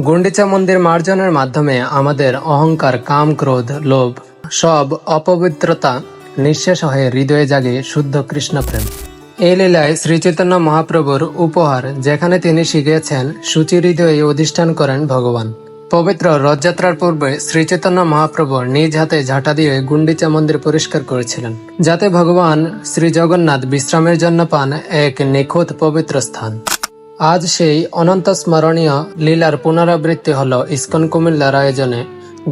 গুন্ডিচা মন্দির মার্জনের মাধ্যমে আমাদের অহংকার, কাম, ক্রোধ, লোভ সব অপবিত্রতা নিঃশেষ হয়ে হৃদয়ে জাগে শুদ্ধ কৃষ্ণপ্রেম এই লীলায় শ্রীচৈতন্য মহাপ্রভুর উপহার যেখানে তিনি শিখিয়েছেন, সুচি হৃদয়ে অধিষ্ঠান করেন ভগবান। পবিত্র রথযাত্রার পূর্বে শ্রীচৈতন্য মহাপ্রভু নিজ হাতে ঝাঁটা দিয়ে গুন্ডিচা মন্দির পরিষ্কার করেছিলেন, যাতে ভগবান শ্রী জগন্নাথ বিশ্রামের জন্য পান এক নিখুঁত পবিত্র স্থান। আজ সেই অনন্ত স্মরণীয় লীলার পুনরাবৃত্তি হল ইস্কন কুমিল্লার আয়োজনে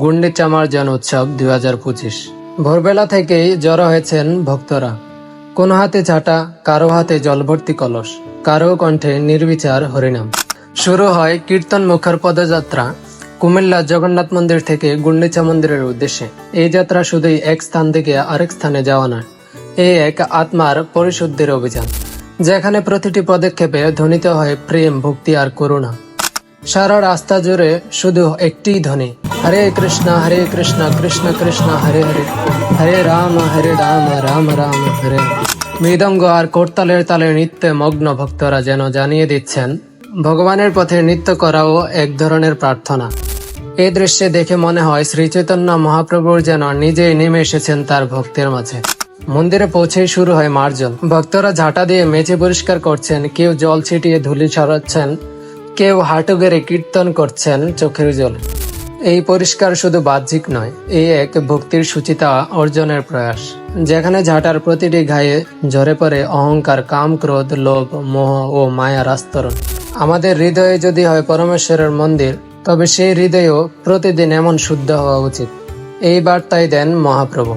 গুন্ডিচা মার্জন উৎসব দুই হাজার পঁচিশ। ভোরবেলা থেকেই জড়ো হয়েছেন ভক্তরা। কোন হাতে ঝাঁটা, কারও হাতে জলভর্তি কলস, কারও কণ্ঠে নির্বিচার হরিনাম। শুরু হয় কীর্তন মুখর পদযাত্রা কুমিল্লা জগন্নাথ মন্দির থেকে গুন্ডিচা মন্দিরের উদ্দেশ্যে। এই যাত্রা শুধুই এক স্থান থেকে আরেক স্থানে যাওয়া নয় এই এক আত্মার পরিশুদ্ধির অভিযান। যেখানে প্রতিটি পদক্ষেপে ধ্বনিত হয় প্রেম, ভক্তি আর করুণা। সারা রাস্তা জুড়ে শুধু একটি ধ্বনি, হরে কৃষ্ণ হরে কৃষ্ণ কৃষ্ণ কৃষ্ণ, হরে হরে হরে রাম হরে রাম রাম রাম, হরে। মৃদঙ্গ আর করতালের তালে নৃত্যে মগ্ন ভক্তরা যেন জানিয়ে দিচ্ছেন, ভগবানের পথে নৃত্য করাও এক ধরনের প্রার্থনা। এই দৃশ্যে দেখে মনে হয় শ্রীচৈতন্য মহাপ্রভুর যেন নিজেই নেমে এসেছেন তার ভক্তের মাঝে। মন্দিরে পৌঁছেই শুরু হয় মার্জন ভক্তরা ঝাঁটা দিয়ে মেঝে পরিষ্কার করছেন, কেউ জল ছিটিয়ে ধুলি ছড়াচ্ছেন কেউ হাঁটু গেড়ে কীর্তন করছেন চোখের জল। এই পরিষ্কার শুধু বাহ্যিক নয় এই এক ভক্তির সুচিতা অর্জনের প্রয়াস। যেখানে ঝাঁটার প্রতিটি ঘায়ে ঝরে পড়ে অহংকার কাম ক্রোধ লোভ, মোহ ও মায়ার আস্তরণ। আমাদের হৃদয়ে যদি হয় পরমেশ্বরের মন্দির, তবে সেই হৃদয়েও প্রতিদিন এমন শুদ্ধ হওয়া উচিত। এই বার্তাই দেন মহাপ্রভু।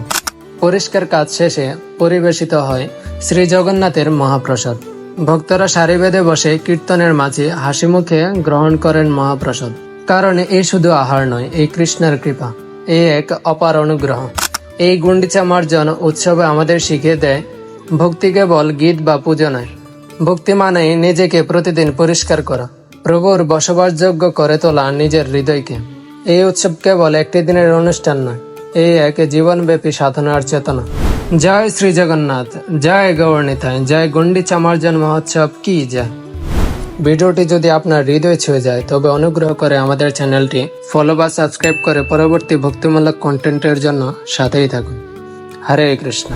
পরিষ্কার কাজ শেষে পরিবেশিত হয় শ্রী জগন্নাথের মহাপ্রসাদ। ভক্তরা সারি বেঁধে বসে কীর্তনের মাঝে হাসি মুখে গ্রহণ করেন মহাপ্রসাদ। কারণ এই শুধু আহার নয় এই কৃষ্ণের কৃপা এই এক অপার অনুগ্রহ। এই গুন্ডিচা মার্জন উৎসবে আমাদের শিখিয়ে দেয় ভক্তি কেবল গীত বা পুজো নয়। ভক্তি মানেই নিজেকে প্রতিদিন পরিষ্কার করা। প্রভুর বসবাসযোগ্য করে তোলা নিজের হৃদয়কে। এই উৎসব কেবল একটি দিনের অনুষ্ঠান নয় এই এক জীবনব্যাপী সাধনার চেতনা। জয় শ্রী জগন্নাথ, জয় গৌরনীতায়, জয় গুন্ডিচা মার্জন মহোৎসব কি যা। ভিডিওটি যদি আপনার হৃদয় ছুঁয়ে যায়, তবে অনুগ্রহ করে আমাদের চ্যানেলটি ফলো বা সাবস্ক্রাইব করে পরবর্তী ভক্তিমূলক কন্টেন্টের জন্য সাথেই থাকুন। হরে কৃষ্ণ।